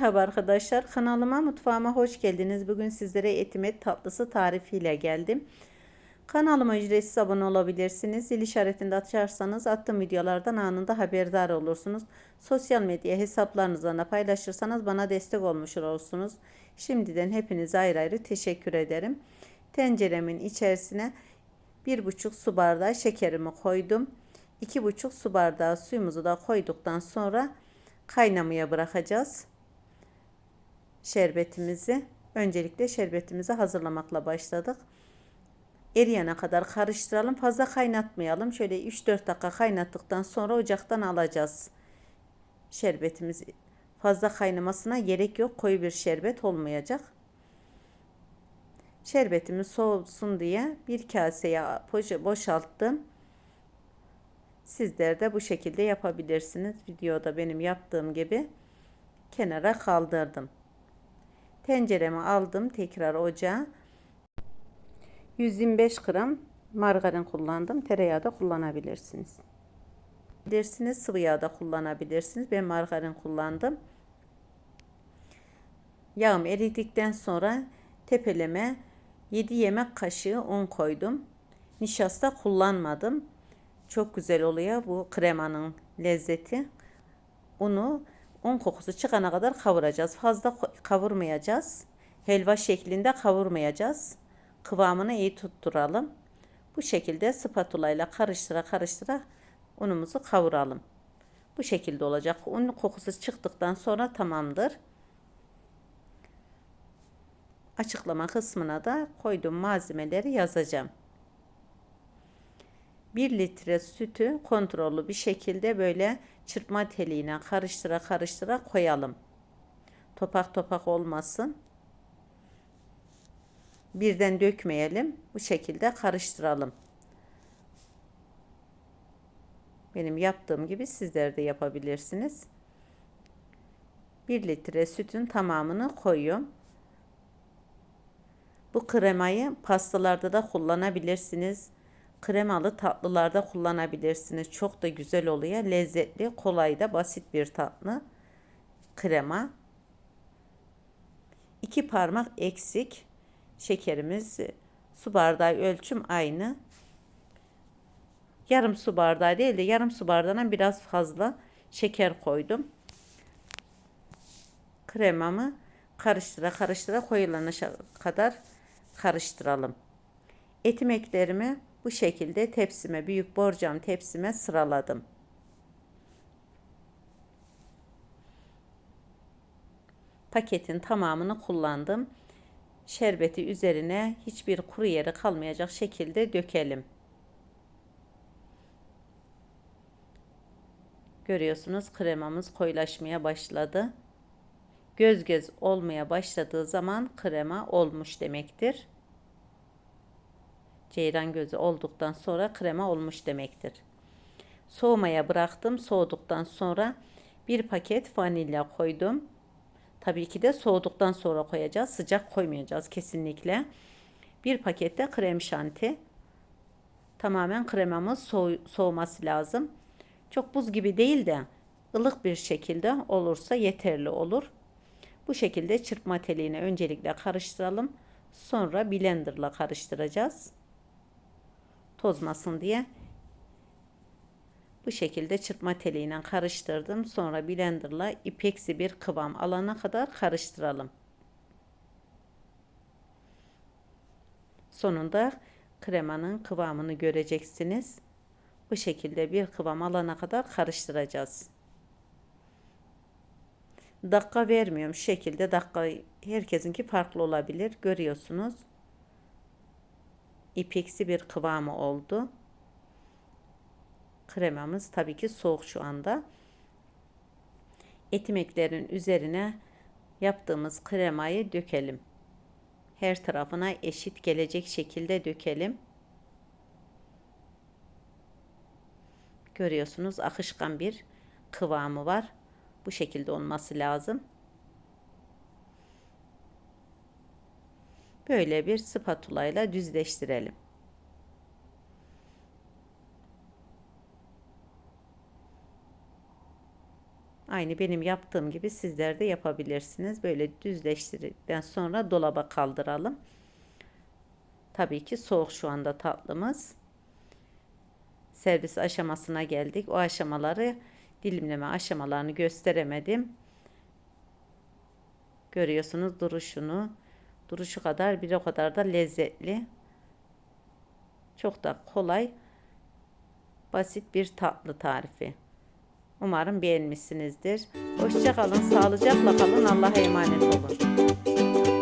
Merhaba arkadaşlar kanalıma mutfağıma hoş geldiniz. Bugün sizlere etimet tatlısı tarifiyle geldim. Kanalıma ücretsiz abone olabilirsiniz. Zil işaretini de açarsanız attığım videolardan anında haberdar olursunuz. Sosyal medya hesaplarınızdan da paylaşırsanız bana destek olmuş olursunuz. Şimdiden hepinize ayrı ayrı teşekkür ederim. Tenceremin içerisine 1,5 su bardağı şekerimi koydum. 2,5 su bardağı suyumuzu da koyduktan sonra kaynamaya bırakacağız şerbetimizi. Öncelikle şerbetimizi hazırlamakla başladık. Eriyene kadar karıştıralım. Fazla kaynatmayalım. Şöyle 3-4 dakika kaynattıktan sonra ocaktan alacağız. Şerbetimiz fazla kaynamasına gerek yok. Koyu bir şerbet olmayacak. Şerbetimiz soğusun diye bir kaseye boşalttım. Sizler de bu şekilde yapabilirsiniz. Videoda benim yaptığım gibi kenara kaldırdım. Tenceremi aldım tekrar ocağa. 125 gram margarin kullandım. Tereyağı da kullanabilirsiniz. Bilirsiniz sıvı yağ da kullanabilirsiniz. Ben margarin kullandım. Yağım eridikten sonra tepeleme 7 yemek kaşığı un koydum. Nişasta kullanmadım. Çok güzel oluyor bu kremanın lezzeti. Unu un kokusu çıkana kadar kavuracağız. Fazla kavurmayacağız. Helva şeklinde kavurmayacağız. Kıvamını iyi tutturalım. Bu şekilde spatula ile karıştıra karıştıra unumuzu kavuralım. Bu şekilde olacak. Un kokusu çıktıktan sonra tamamdır. Açıklama kısmına da koyduğum malzemeleri yazacağım. 1 litre sütü kontrollü bir şekilde böyle çırpma teliğine karıştıra karıştıra koyalım. Topak topak olmasın. Birden dökmeyelim. Bu şekilde karıştıralım. Benim yaptığım gibi sizler de yapabilirsiniz. 1 litre sütün tamamını koyuyorum. Bu kremayı pastalarda da kullanabilirsiniz kremalı tatlılarda kullanabilirsiniz. Çok da güzel oluyor. Lezzetli, kolay da basit bir tatlı. Krema. İki parmak eksik. Şekerimiz su bardağı ölçüm aynı. Yarım su bardağı değil de yarım su bardağından biraz fazla şeker koydum. Kremamı karıştıra karıştıra koyulana kadar karıştıralım. Etimeklerimi bu şekilde tepsime, büyük borcam tepsime sıraladım. Paketin tamamını kullandım. Şerbeti üzerine hiçbir kuru yeri kalmayacak şekilde dökelim. Görüyorsunuz kremamız koyulaşmaya başladı. Göz göz olmaya başladığı zaman krema olmuş demektir ceyran gözü olduktan sonra krema olmuş demektir. Soğumaya bıraktım. Soğuduktan sonra bir paket vanilya koydum. Tabii ki de soğuduktan sonra koyacağız. Sıcak koymayacağız kesinlikle. Bir pakette krem şanti. Tamamen kremamız soğ soğuması lazım. Çok buz gibi değil de ılık bir şekilde olursa yeterli olur. Bu şekilde çırpma teliğine öncelikle karıştıralım. Sonra blenderla karıştıracağız tozmasın diye bu şekilde çırpma teliğiyle karıştırdım. Sonra blenderla ipeksi bir kıvam alana kadar karıştıralım. Sonunda kremanın kıvamını göreceksiniz. Bu şekilde bir kıvam alana kadar karıştıracağız. Dakika vermiyorum. Şu şekilde dakika herkesinki farklı olabilir. Görüyorsunuz ipeksi bir kıvamı oldu. Kremamız tabii ki soğuk şu anda. Etimeklerin üzerine yaptığımız kremayı dökelim. Her tarafına eşit gelecek şekilde dökelim. Görüyorsunuz akışkan bir kıvamı var. Bu şekilde olması lazım. Böyle bir spatula ile düzleştirelim. Aynı benim yaptığım gibi sizler de yapabilirsiniz. Böyle düzleştirdikten sonra dolaba kaldıralım. Tabii ki soğuk şu anda tatlımız. Servis aşamasına geldik. O aşamaları dilimleme aşamalarını gösteremedim. Görüyorsunuz duruşunu. Duruşu kadar bir o kadar da lezzetli. Çok da kolay, basit bir tatlı tarifi. Umarım beğenmişsinizdir. Hoşça kalın, sağlıcakla kalın. Allah'a emanet olun.